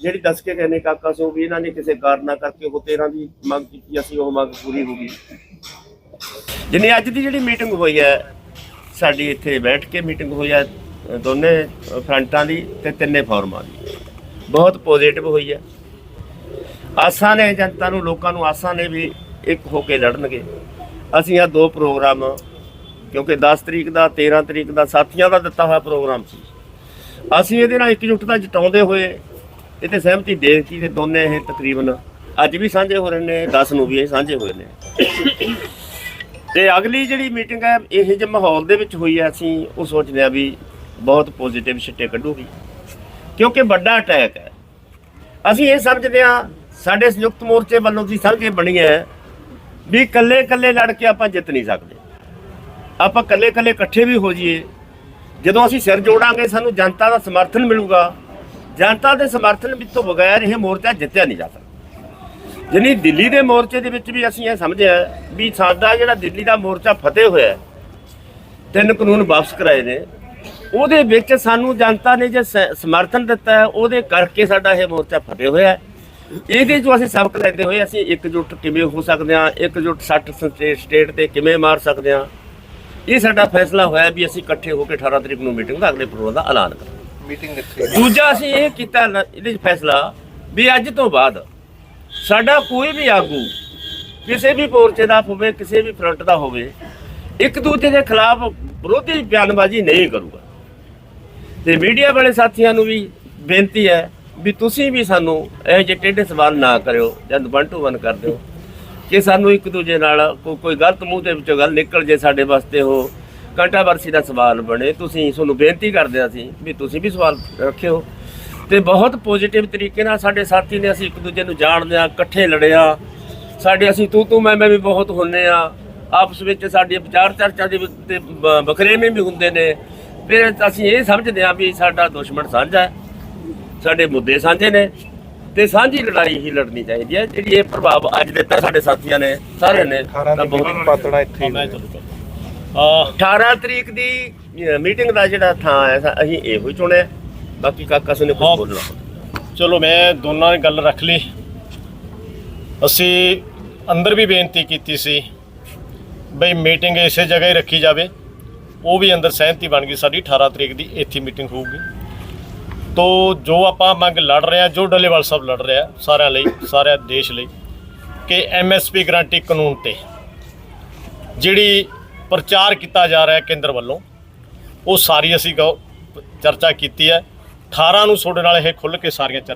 ਜਿਹੜੀ ਦੱਸ ਕੇ ਗਏ ਨੇ ਕਾਕਾ ਸੋ ਵੀ ਇਹਨਾਂ ਨੇ ਕਿਸੇ ਕਾਰਨਾ ਕਰਕੇ ਉਹ 13 ਦੀ ਮੰਗ ਕੀਤੀ, ਅਸੀਂ ਉਹ ਮੰਗ ਪੂਰੀ ਹੋ ਗਈ। ਜਿੰਨੀ ਅੱਜ ਦੀ ਜਿਹੜੀ ਮੀਟਿੰਗ ਹੋਈ ਹੈ, ਸਾਡੀ ਇੱਥੇ ਬੈਠ ਕੇ ਮੀਟਿੰਗ ਹੋਈ ਹੈ, ਦੋਨੇ ਫਰੰਟਾਂ ਦੀ ਤੇ ਤਿੰਨੇ ਫੋਰਮਾਂ ਦੀ। ਬਹੁਤ ਪੋਜ਼ਿਟਿਵ ਹੋਈ ਹੈ। ਆਸਾਂ ਨੇ ਜਨਤਾ ਨੂੰ, ਲੋਕਾਂ ਨੂੰ ਆਸਾਂ ਨੇ ਵੀ ਇੱਕ ਹੋ ਕੇ ਲੜਨਗੇ। ਅਸੀਂ ਆ ਦੋ ਪ੍ਰੋਗਰਾਮ ਕਿਉਂਕਿ 10 ਤਰੀਕ ਦਾ 13 ਤਰੀਕ ਦਾ ਸਾਥੀਆਂ ਦਾ ਦਿੱਤਾ ਹੋਇਆ ਪ੍ਰੋਗਰਾਮ ਸੀ। ਅਸੀਂ ਇਹਦੇ ਨਾਲ ਇਕਜੁੱਟਤਾ ਜਤਾਉਂਦੇ ਹੋਏ ਇਹ ਇਹਤੇ ਸਹਿਮਤੀ ਦੇ ਦਿੱਤੀ ਤੇ ਦੋਨੇ ਇਹ ਤਕਰੀਬਨ ਅੱਜ ਵੀ ਸਾਂਝੇ ਹੋ ਰਹੇ ਨੇ 10 ਨੂੰ ਵੀ ਇਹ ਸਾਂਝੇ ਹੋਏ ਨੇ। ਤੇ ਅਗਲੀ ਜਿਹੜੀ ਮੀਟਿੰਗ ਹੈ, ਇਹ ਜਿਹੇ ਮਾਹੌਲ ਦੇ ਵਿੱਚ ਹੋਈ ਹੈ, ਅਸੀਂ ਉਹ ਸੋਚਦੇ ਆ ਵੀ ਬਹੁਤ ਪੋਜ਼ਿਟਿਵ ਛਿੱਟੇ ਕੱਢੂਗੀ। ਕਿਉਂਕਿ ਵੱਡਾ ਅਟੈਕ ਹੈ। ਅਸੀਂ ਇਹ ਸਮਝਦੇ ਆ ਸਾਡੇ ਸੰਯੁਕਤ ਮੋਰਚੇ ਵੱਲੋਂ ਦੀ ਸਮਝ ਬਣੀ ਹੈ ਵੀ ਇਕੱਲੇ ਇਕੱਲੇ ਲੜ ਕੇ ਆਪਾਂ ਜਿੱਤ ਨਹੀਂ ਸਕਦੇ। ਆਪਾਂ ਇਕੱਲੇ ਇਕੱਲੇ ਇਕੱਠੇ ਵੀ ਹੋ ਜਾਈਏ। ਜਦੋਂ ਅਸੀਂ ਸਿਰ ਜੋੜਾਂਗੇ, ਸਾਨੂੰ ਜਨਤਾ ਦਾ ਸਮਰਥਨ ਮਿਲੂਗਾ। ਜਨਤਾ ਦੇ ਸਮਰਥਨ ਵਿੱਚ ਤੋਂ ਬਗੈਰ ਇਹ ਮੋਰਚਾ ਜਿੱਤਿਆ ਨਹੀਂ ਜਾ ਸਕਦਾ। ਜਿਨੀ ਦਿੱਲੀ ਦੇ ਮੋਰਚੇ ਦੇ ਵਿੱਚ ਵੀ ਅਸੀਂ ਇਹ ਸਮਝਿਆ ਵੀ ਸਾਡਾ ਜਿਹੜਾ ਦਿੱਲੀ ਦਾ ਮੋਰਚਾ ਫਤਿਹ ਹੋਇਆ ਤਿੰਨ ਕਾਨੂੰਨ ਵਾਪਸ ਕਰਾਏ ਨੇ, ਉਹਦੇ ਵਿੱਚ ਸਾਨੂੰ ਜਨਤਾ ਨੇ ਜੇ ਸ- ਸਮਰਥਨ ਦਿੱਤਾ ਹੈ, ਉਹਦੇ ਕਰਕੇ ਸਾਡਾ ਇਹ ਮੋਰਚਾ ਫਤਿਹ ਹੋਇਆ ਇਹਦੇ 'ਚੋਂ ਅਸੀਂ ਸਬਕ ਲੈਂਦੇ ਹੋਏ ਅਸੀਂ ਇਕਜੁੱਟ ਕਿਵੇਂ ਹੋ ਸਕਦੇ ਹਾਂ, ਇਕਜੁੱਟ ਸੱਟ ਸਟੇ- ਸਟੇਟ ਤੇ ਕਿਵੇਂ ਮਾਰ ਸਕਦੇ ਹਾਂ। ਇਹ ਸਾਡਾ ਫੈਸਲਾ ਹੋਇਆ ਵੀ ਅਸੀਂ ਇਕੱਠੇ ਹੋ ਕੇ 18 ਤਰੀਕ ਨੂੰ ਮੀਟਿੰਗ ਦਾ ਅਗਲੇ ਪ੍ਰੋਗਰਾਮ ਦਾ ਐਲਾਨ ਕਰਾਂਗੇ। ਮੀਟਿੰਗ ਕਿੱਥੇ ਦੂਜਾ ਅਸੀਂ ਇਹ ਕੀਤਾ ਨ- ਇਹਦੇ 'ਚ ਫੈਸਲਾ ਵੀ ਅੱਜ ਤੋਂ ਬਾਅਦ ਸਾਡਾ ਕੋਈ ਵੀ ਆਗੂ ਕਿਸੇ ਵੀ ਮੋਰਚੇ ਦਾ ਹੋਵੇ, ਕਿਸੇ ਵੀ ਫਰੰਟ ਦਾ ਹੋਵੇ, ਇੱਕ ਦੂਜੇ ਦੇ ਖਿਲਾਫ ਵਿਰੋਧੀ ਬਿਆਨਬਾਜ਼ੀ ਨਹੀਂ ਕਰੂਗਾ। ਤੇ ਮੀਡੀਆ ਵਾਲੇ ਸਾਥੀਆਂ ਨੂੰ ਵੀ ਬੇਨਤੀ ਹੈ ਵੀ ਤੁਸੀਂ ਵੀ ਸਾਨੂੰ ਇਹੋ ਜਿਹੇ ਟੇਢੇ ਸਵਾਲ ਨਾ ਕਰਿਓ ਜਦ ਵਨ ਟੂ ਵਨ ਕਰ ਦਿਓ ਕਿ ਸਾਨੂੰ ਇੱਕ ਦੂਜੇ ਨਾਲ ਕੋਈ ਕੋਈ ਗਲਤ ਮੂੰਹ ਦੇ ਵਿੱਚੋਂ ਗੱਲ ਨਿਕਲ ਜੇ ਸਾਡੇ ਵਾਸਤੇ ਉਹ ਕੰਟਰੋਵਰਸੀ ਦਾ ਸਵਾਲ ਬਣੇ ਤੁਸੀਂ ਤੁਹਾਨੂੰ ਬੇਨਤੀ ਕਰਦੇ ਅਸੀਂ ਵੀ ਤੁਸੀਂ ਵੀ ਸਵਾਲ ਰੱਖਿਓ। ਤੇ ਬਹੁਤ ਪੋਜ਼ਿਟਿਵ ਤਰੀਕੇ ਨਾਲ ਸਾਡੇ ਸਾਥੀ ਨੇ ਅਸੀਂ ਇੱਕ ਦੂਜੇ ਨੂੰ ਜਾਣਦੇ ਆ ਇਕੱਠੇ ਲੜਿਆ ਸਾਡੇ ਅਸੀਂ ਤੂੰ ਤੂੰ ਮੈਂ ਮੈਂ ਵੀ ਬਹੁਤ ਹੁੰਨੇ ਆ ਆਪਸ ਵਿੱਚ ਸਾਡੀ ਵਿਚਾਰ ਚਰਚਾ ਦੇ ਵਿੱਚ ਤੇ ਬ- ਵਖਰੇਵੇਂ ਵੀ ਹੁੰਦੇ ਨੇ। ਫਿਰ ਅਸੀਂ ਇਹ ਸਮਝਦੇ ਆ ਵੀ ਸਾਡਾ ਦੁਸ਼ਮਣ ਸਾਂਝਾ ਹੈ। ਸਾਡੇ ਮੁੱਦੇ ਸਾਂਝੇ ਨੇ ਤੇ ਸਾਂਝੀ ਲੜਾਈ ਹੀ ਲੜਨੀ ਚਾਹੀਦੀ ਹੈ। ਜਿਹੜੀ ਇਹ ਪ੍ਰਭਾਵ ਅੱਜ ਦਿੱਤਾ ਸਾਡੇ ਸਾਥੀਆਂ ਨੇ ਸਾਰਿਆਂ ਨੇ 18 ਤਾਂ ਬਹੁਤ ਪਾਤੜਾ ਇੱਥੇ। 18 ਤਰੀਕ ਦੀ ਮੀਟਿੰਗ ਦਾ ਜਿਹੜਾ ਥਾਂ ਹੈ ਅਸੀਂ ਇਹੋ ਹੀ ਚੁਣਿਆ। ਬਾਕੀ ਕਾਕਾ ਸੁਨੇ ਕੁਝ। ਬੋਲਣਾ। ਚਲੋ ਮੈਂ ਦੋਨਾਂ ਨੇ ਗੱਲ ਰੱਖ ਲਈ। ਅਸੀਂ ਅੰਦਰ ਵੀ ਬੇਨਤੀ ਕੀਤੀ ਸੀ ਬਈ ਮੀਟਿੰਗ ਇਸੇ ਜਗ੍ਹਾ ਹੀ ਰੱਖੀ ਜਾਵੇ। ਉਹ ਵੀ ਅੰਦਰ ਸਹਿਮਤੀ ਬਣ ਗਈ ਸਾਡੀ 18 ਤਰੀਕ ਦੀ ਇੱਥੇ ਮੀਟਿੰਗ ਹੋਊਗੀ। ਤੋ ਜੋ ਆਪਾਂ ਮੰਗ ਲੜ ਰਹੇ ਆ ਜੋ ਡੱਲੇਵਾਲ ਸਾਹਿਬ ਲੜ ਰਿਹਾ ਸਾਰਿਆਂ ਲਈ ਸਾਰੇ ਦੇਸ਼ ਲਈ ਕਿ ਐਮਐਸਪੀ ਗਰੰਟੀ ਕਾਨੂੰਨ ਤੇ ਜਿਹੜੀ ਪ੍ਰਚਾਰ ਕੀਤਾ ਜਾ ਰਿਹਾ ਹੈ ਕੇਂਦਰ ਵੱਲੋਂ। ਉਹ ਸਾਰੀ ਅਸੀਂ ਗੌ- ਚਰਚਾ ਕੀਤੀ ਹੈ। 18 ਨੂੰ ਤੁਹਾਡੇ ਨਾਲ ਇਹ ਖੁੱਲ੍ਹ ਕੇ ਸਾਰੀਆਂ ਚਰਚਾ